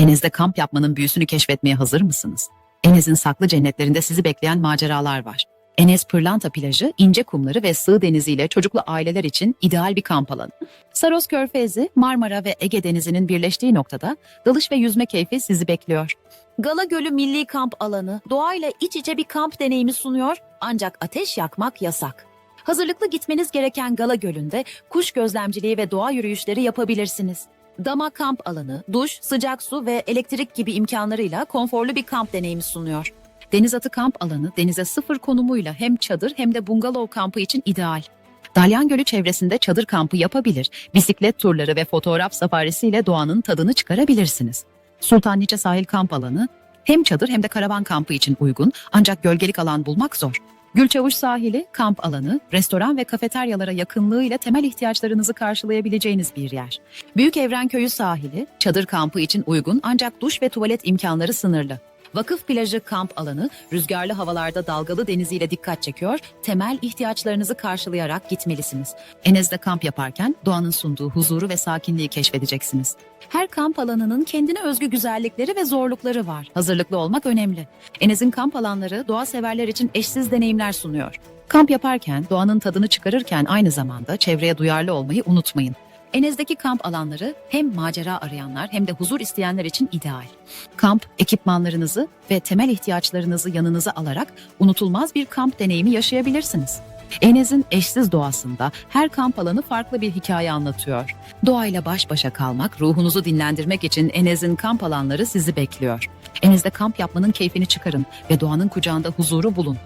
Enes'de kamp yapmanın büyüsünü keşfetmeye hazır mısınız? Enes'in saklı cennetlerinde sizi bekleyen maceralar var. Enes Pırlanta plajı, ince kumları ve sığ deniziyle çocuklu aileler için ideal bir kamp alanı. Saros Körfezi, Marmara ve Ege Denizi'nin birleştiği noktada dalış ve yüzme keyfi sizi bekliyor. Gala Gölü Milli Kamp Alanı doğayla iç içe bir kamp deneyimi sunuyor ancak ateş yakmak yasak. Hazırlıklı gitmeniz gereken Gala Gölü'nde kuş gözlemciliği ve doğa yürüyüşleri yapabilirsiniz. Dama kamp alanı, duş, sıcak su ve elektrik gibi imkanlarıyla konforlu bir kamp deneyimi sunuyor. Deniz atı kamp alanı denize sıfır konumuyla hem çadır hem de bungalov kampı için ideal. Dalyan Gölü çevresinde çadır kampı yapabilir, bisiklet turları ve fotoğraf safarisiyle doğanın tadını çıkarabilirsiniz. Sultannice sahil kamp alanı hem çadır hem de karavan kampı için uygun ancak gölgelik alan bulmak zor. Gülçavuş sahili kamp alanı, restoran ve kafeteryalara yakınlığı ile temel ihtiyaçlarınızı karşılayabileceğiniz bir yer. Büyük Evren Köyü sahili, çadır kampı için uygun ancak duş ve tuvalet imkanları sınırlı. Vakıf plajı kamp alanı rüzgarlı havalarda dalgalı deniziyle dikkat çekiyor, temel ihtiyaçlarınızı karşılayarak gitmelisiniz. Enes'de kamp yaparken doğanın sunduğu huzuru ve sakinliği keşfedeceksiniz. Her kamp alanının kendine özgü güzellikleri ve zorlukları var. Hazırlıklı olmak önemli. Enes'in kamp alanları doğa severler için eşsiz deneyimler sunuyor. Kamp yaparken doğanın tadını çıkarırken aynı zamanda çevreye duyarlı olmayı unutmayın. Enes'deki kamp alanları hem macera arayanlar hem de huzur isteyenler için ideal. Kamp ekipmanlarınızı ve temel ihtiyaçlarınızı yanınıza alarak unutulmaz bir kamp deneyimi yaşayabilirsiniz. Enes'in eşsiz doğasında her kamp alanı farklı bir hikaye anlatıyor. Doğayla baş başa kalmak, ruhunuzu dinlendirmek için Enes'in kamp alanları sizi bekliyor. Enes'de kamp yapmanın keyfini çıkarın ve doğanın kucağında huzuru bulun.